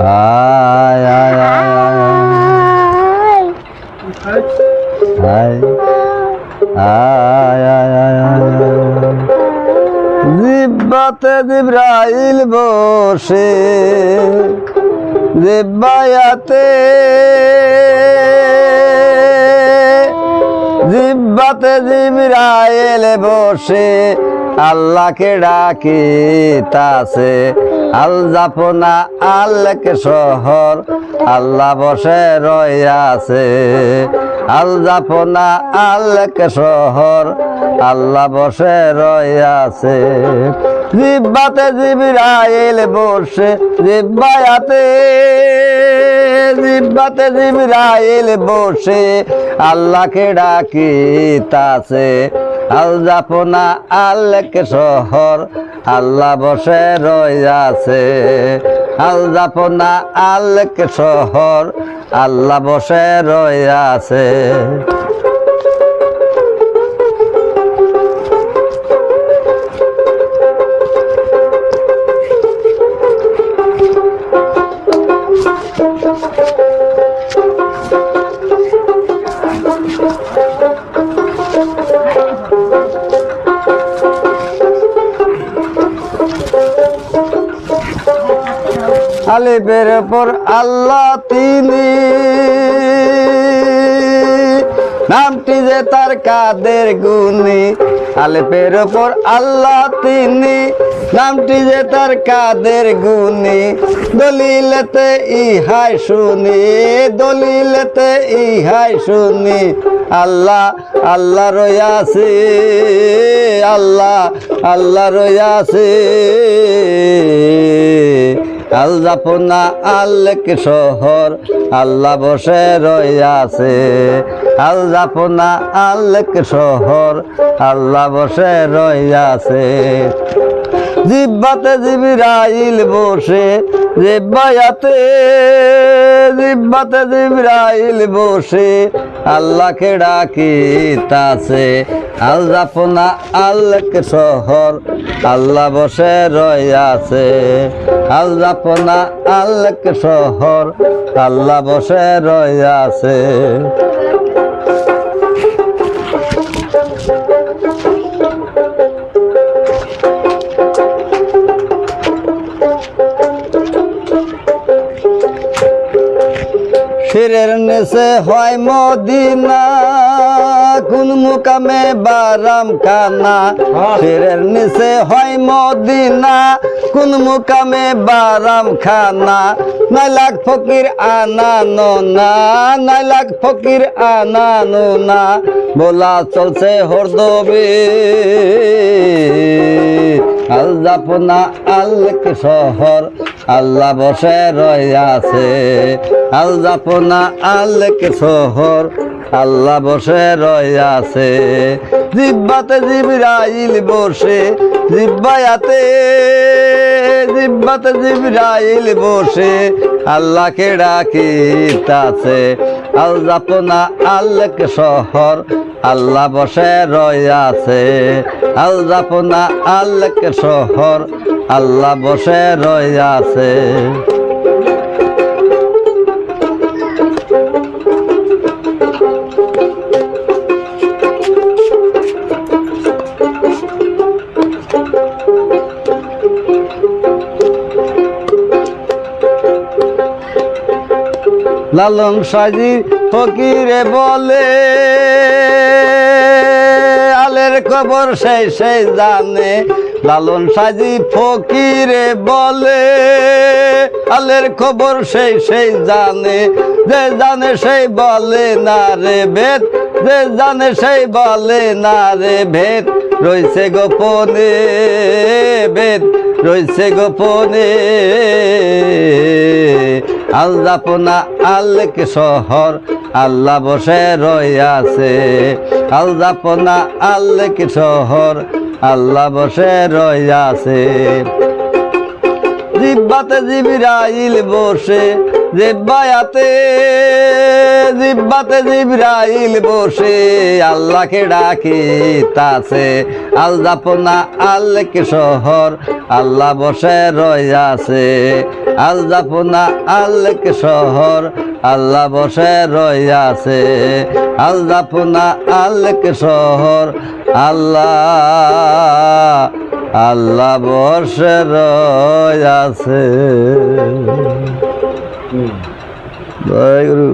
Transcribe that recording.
আয় আয় আয় আয় আয়। আয় আয় জিব্বাতে জিব্রাইল বসে, জিব্বায়াতে। জিব্বাতে জিব্রাইল বসে, আল্লাহকে ডাকি তাছে আল জাপনা আল্লাহকে শহর, আল্লাহ বসে রয়াছে আল জাপনা আল্লাহকে শহর, আল্লাহ বসে রয়াছে জিব্বাতে জিব্রাইল বসে, জিব্বায়াতে, জিব্বাতে জিব্রাইল বসে, আল্লাহকে ডাকি তাছে আল জাপনা আল্লাহকে শহর আল্লাহ বসে রয়াছে আল জাপনা আল্লাহকে শহর আল্লাহ বসে রয়াছে আলিফের পর আল্লাহ তিনি। নামটি যে তার কাদের গুণী, আলিফের ওপর আল্লাহ তিনি। নামটি যে তার কাদের গুণী, দলিলেতে ইহাই শুনি, দলিলেতে ইহাই শুনি। আল্লাহ আল্লাহ রয়াছি আল্লাহ আল্লাহ রয়াছি আল জাপনা আল্লেক শহর, আল্লাহ বসে রয়াছে আল জাপনা আল্লেক শহর, আল্লাহ বসে রয়াছে জিব্বাতে জিবরাইল বসে, জিব্বায়াতে জিব্বাতে জিবরাইল বসে আল্লাহকে ডাকি তাছে আল জাপনা আল্লাহ শহর, আল্লাহ বসে রয়াছে আল জাপনা আল্লাহ শহর, আল্লাহ বসে রয়াছে শিরের নেশে হয় মদিনা। কোন মুকামে বারাম খানা শিরের নিচে হয় মদিনা। কোন মুকামে বারাম খানা নয় লাখ ফকির আনানো না। নয় লাখ ফকির আনানো না। বলা চলছে হরদবে। আল জাপনা আল্লেক শহর। আল্লাহ বসে রয়াছে আল জাপনা আল্লেক শহর আল্লাহ বসে রয়াছে জিব্বাতে জিবরাইল বসে, জিব্বায়াতে, জিব্বাতে জিবরাইল বসে, আল্লাহকে ডাকি তাছে আল জাপনা আল্লেক শহর আল্লাহ বসে রয়াছে আল জাপনা আল্লেক শহর আল্লাহ বসে রয়াছে লালন সাজি ফকিরে বলে আলের খবর সেই সেই জানে। লালন সাজি ফকিরে বলে, আলের খবর সেই সেই জানে, যে জানে সেই বলে না রে ভেদ, যে জানে সেই বলে না রে ভেদ রয়েছে গোপনে বেদ রয়েছে গোপনে। আল জাপনা আল্লেক শহর, আল্লাহ বসে রয়াছে আল জাপনা আল্লেক শহর আল্লাহ বসে রয়াছে জিব্বাতে জিবিরাইল বসে, জিব্বায়াতে, জিব্বাতে জিব্রাইল বসে, আল্লাহকে ডাকি তাছে। আল জাপনা আল্লেক শহর আল্লাহ বসে রয়াছে আল জাপনা আল্লেক শহর আল্লাহ বসে রয়াছে আল জাপনা আল্লেক শহর আল্লাহ আল্লাহ বসে রয়াছে জয় গুরু।